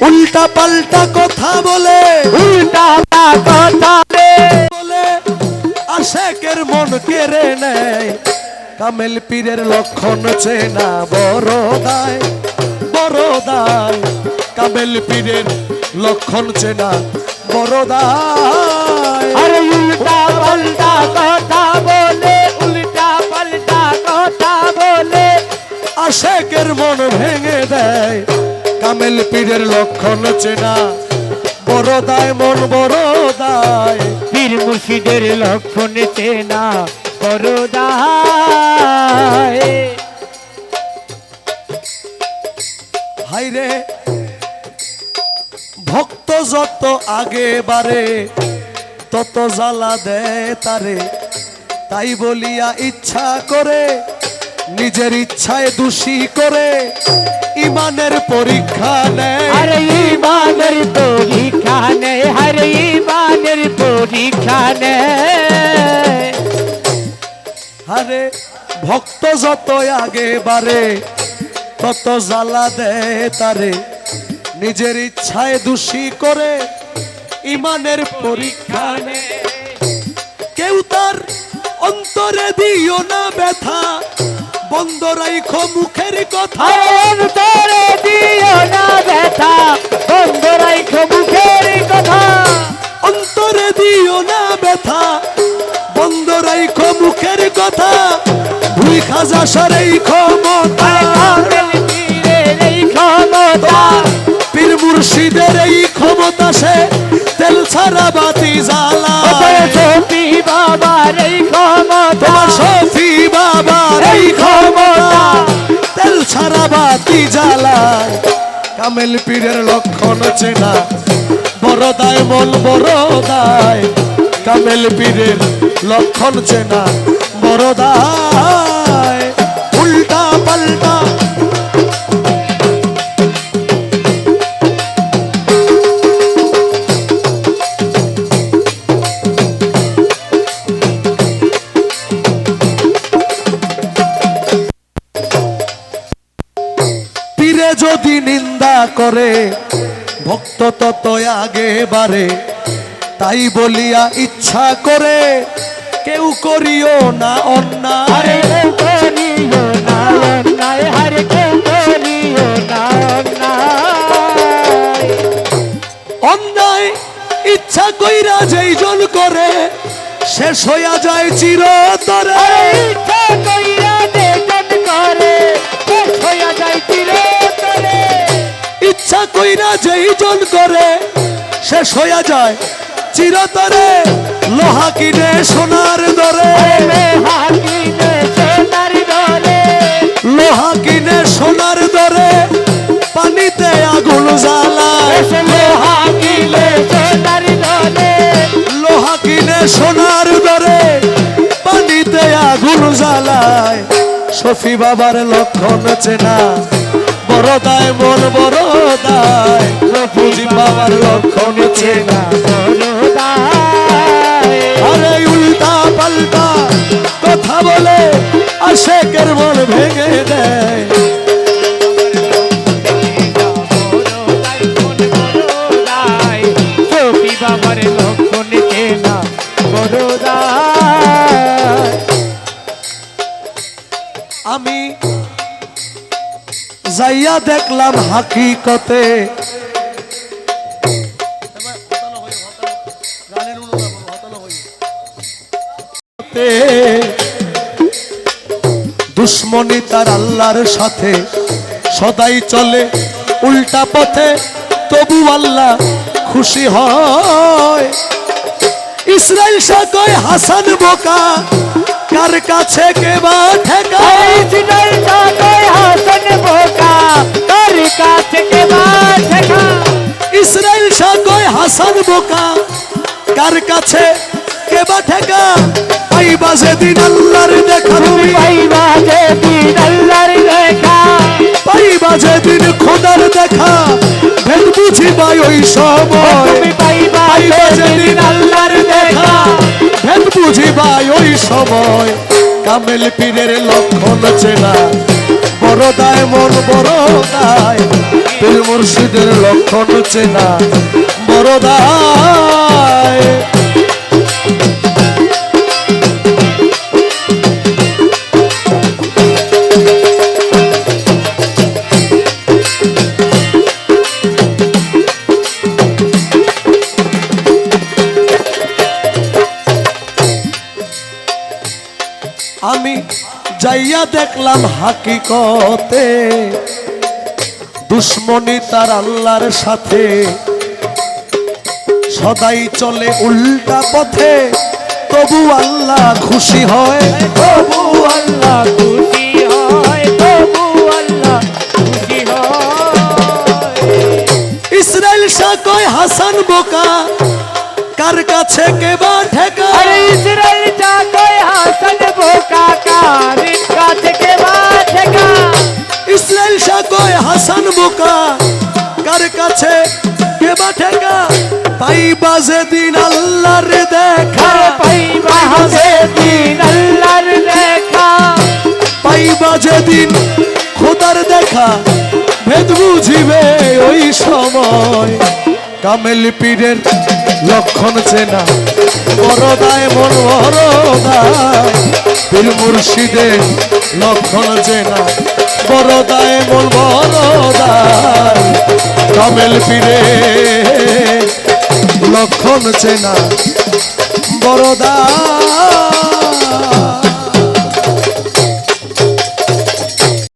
উল্টা পাল্টা কথা বলে। উল্টা কথা বলে। আশেকের মন কেড়ে নেয়। কামেল পীরের লক্ষণ চেনা বড় দায় বড় দায় কামেল পীরের লক্ষণ চেনা বড় দায় আরে উল্টা পাল্টা কথা বলে উল্টা পাল্টা কথা বলে। আশেকের মন ভেঙে দেয়। কামেল পীরের লক্ষণ চেনা। বড় দায়, মন বড় দায়, পীর মুর্শিদের লক্ষণ চেনা। করদায় হাইরে ভক্ত যত আগে বারে, তত জ্বালা দেয় তারে। তাই বলিয়া ইচ্ছা করে নিজের ইচ্ছায় দোষী করে ইমানের পরীক্ষা নেয়। আরে ইমানের পরীক্ষা আরে ইমানের পরীক্ষা নেই আরে ভক্ত যত আগে বারে তত জ্বালা দেয় তারে। নিজের ইচ্ছায় দোষী করে ইমানের পরীক্ষা নেয়। কেউ তার অন্তরে দিও না ব্যথা বন্ধ রাইখো মুখের কথা। অন্তরে দিও না ব্যথা। বন্ধ রাইখো মুখের কথা। অন্তরে দিও না ব্যথা। বন্ধ রাইখো মুখের কথা। ভুই খাজা সরেই ক্ষমতা। পীর মুর্শিদের এই ক্ষমতা সে তেল ছাড়া বাতি জ্বালা তোমার সফি ছাড়া বাতি জ্বালায়। কামেল পীরের লক্ষণ চেনা। বড় দায় মন বড়দায় কামেল পীরের লক্ষণ চেনা। বড় করে ভক্ত তত আগে বারে তাই বলিয়া ইচ্ছা করে কেউ করিও না অন্যায়। করিও না অন্যায় আরে কেউ করিও না অন্যায়। অন্যায় ইচ্ছা কইরা যেই জন করে শেষ হইয়া যায় চিরতরে। ইচ্ছা কইরা করে ইচ্ছা কইরা যেই জন করে। শেষ হইয়া যায় চিরতরে। লোহা কিনে সোনার দরে। লোহা কিনে সোনার দরে। পানিতে আগুন জ্বালায়। এসে লোহা কিলে সোনার দরে। লোহা কিনে সোনার দরে। পানিতে আগুন জ্বালায়। সফি বাবার লক্ষণ চেনা। বড় দায় মন বড় দায় পাওয়ার লক্ষণ চেনা। করদায় দেখলাম হাকিকতে। দুশ্মনী তার আল্লাহর সাথে সদাই চলে, উল্টা পথে তবু আল্লাহ খুশি হয়। ইসরায়েল সাকয় হাসান বোকা, কার কাছে কে বা ঠেকা ইসরায়েল সাকয় হাসান বোকা। কার কাছে কে বা ঠেকা? আই বাজে দিন আল্লাহর দেখা। তুমি পাই বাজে দিন খোদার দেখা। ভেদ বুঝি পাই ওই সময়। পাই বাজে দিন আল্লাহর দেখা। ভেদ বুঝি পাই ওই সময়। কামেল পীরের লক্ষণ চেনা। বড় মোর মন বড় দায় পীর মুর্শিদের লক্ষণ চেনা। বড়দায় যাইয়া দেখলাম হাকিকতে দুশ্মনী তার আল্লাহর সাথে। সদাই চলে উল্টা পথে তবু আল্লাহ খুশি হয়। তবু আল্লাহ খুশি হয় তবু আল্লাহ খুশি হয়। ইসরায়েল শাহ কয় হাসান বোকা কার কাছে পাই বাজে দিন আল্লাহর দেখা। পাইবা হাসে দিন আল্লাহর লেখা পাইবা যেদিন খোদার দেখা ভেদ বুঝিবে ওই সময়। কামেল পীরের লক্ষণ চেনা বড়দায় মন বড়দায় পীর মুর্শিদের লক্ষণ চেনা বড়দায় মন বড়দায় কামেল পীরের লক্ষণ না। বড়দায়